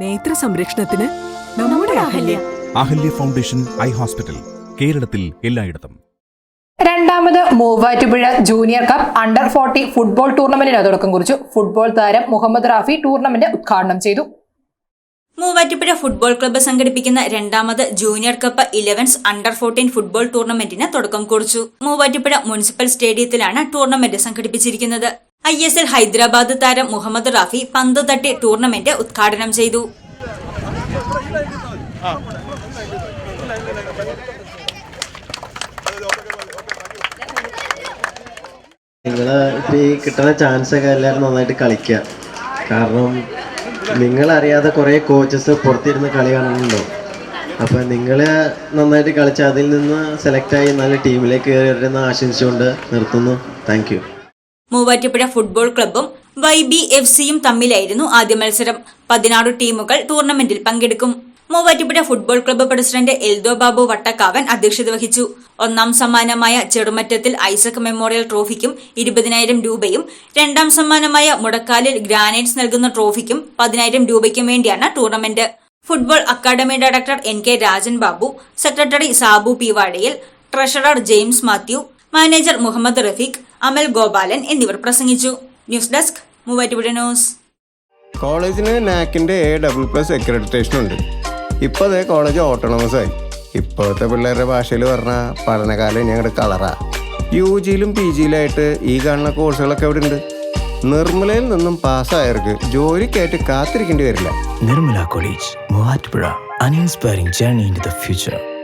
നേത്ര സംരക്ഷണത്തിന് നമ്മുടെ Ahalya. Ahalya foundation eye hospital കേരളത്തിൽ എല്ലായിടത്തും. രണ്ടാമത് Muvattupuzha junior cup under forty football ടൂർണമെന്റിന് തുടക്കം കുറിച്ചു. ഫുട്ബോൾ താരം മുഹമ്മദ് റാഫി ടൂർണമെന്റ് ഉദ്ഘാടനം ചെയ്തു. മൂവാറ്റുപുഴ ഫുട്ബോൾ ക്ലബ്ബ് സംഘടിപ്പിക്കുന്ന രണ്ടാമത് junior cup elevens under fourteen football ടൂർണമെന്റിന് തുടക്കം കുറിച്ചു. മൂവാറ്റുപുഴ മുനിസിപ്പൽ സ്റ്റേഡിയത്തിലാണ് ടൂർണമെന്റ് സംഘടിപ്പിച്ചിരിക്കുന്നത്. ഐ എസ് എൽ ഹൈദരാബാദ് താരം മുഹമ്മദ് റാഫി പന്ത് തട്ടി ടൂർണമെന്റ് ഉദ്ഘാടനം ചെയ്തു. നിങ്ങൾ ഇപ്പോൾ ഈ കിട്ടുന്ന ചാൻസ് ഒക്കെ എല്ലാവരും നന്നായിട്ട് കളിക്കുക കാരണം നിങ്ങളറിയാതെ കുറേ കോച്ചസ് പുറത്തിരുന്ന് കളി കാണുന്നുണ്ടോ? അപ്പം നിങ്ങൾ നന്നായിട്ട് കളിച്ച് അതിൽ നിന്ന് സെലക്ട് ആയി നല്ല ടീമിലേക്ക് കയറി വരുന്ന ആശംസിച്ചുകൊണ്ട് നിർത്തുന്നു. താങ്ക് മൂവാറ്റുപുഴ ഫുട്ബോൾ ക്ലബ്ബും വൈ ബി എഫ് സിയും തമ്മിലായിരുന്നു ആദ്യ മത്സരം. പതിനാറ് ടീമുകൾ ടൂർണമെന്റിൽ പങ്കെടുക്കും. Muvattupuzha football club president Eldho Babu Vattakkavan അധ്യക്ഷത വഹിച്ചു. ഒന്നാം സമ്മാനമായ ചെറുമറ്റത്തിൽ ഐസക് മെമ്മോറിയൽ ട്രോഫിക്കും ഇരുപതിനായിരം രൂപയും രണ്ടാം സമ്മാനമായ മുടക്കാലിൽ ഗ്രാനൈറ്റ്സ് നൽകുന്ന ട്രോഫിക്കും പതിനായിരം രൂപയ്ക്കും വേണ്ടിയാണ് tournament. Football academy director N K Rajan Babu secretary Sabu P Vazhayil treasurer James Mathew manager Muhammad Rafeeq Amal Gopalan എന്നിവർ പ്രസംഗിച്ചു. News desk Muvattupuzha news. കോളേജിന് നാക്കിന്റെ എ ഡബിൾ പ്ലസ് അക്രഡിറ്റേഷൻ ഉണ്ട്. ഇപ്പോൾ അതേ കോളേജ് ഓട്ടോണമസ് ആയി. ഇപ്പോഴത്തെ പിള്ളേരുടെ ഭാഷയിൽ പറഞ്ഞാൽ പഠനകാലം ഞങ്ങളുടെ കളറാ. യു ജിയിലും പി ജിയിലായിട്ട് ഈ കാണുന്ന കോഴ്സുകളൊക്കെ ഇവിടെ ഉണ്ട് നിർമ്മലയിൽ നിന്നും പാസ്സായവർക്ക് ജോലിക്കായിട്ട് കാത്തിരിക്കേണ്ടി വരില്ല. Nirmala college Muvattupuzha. An inspiring journey in the future.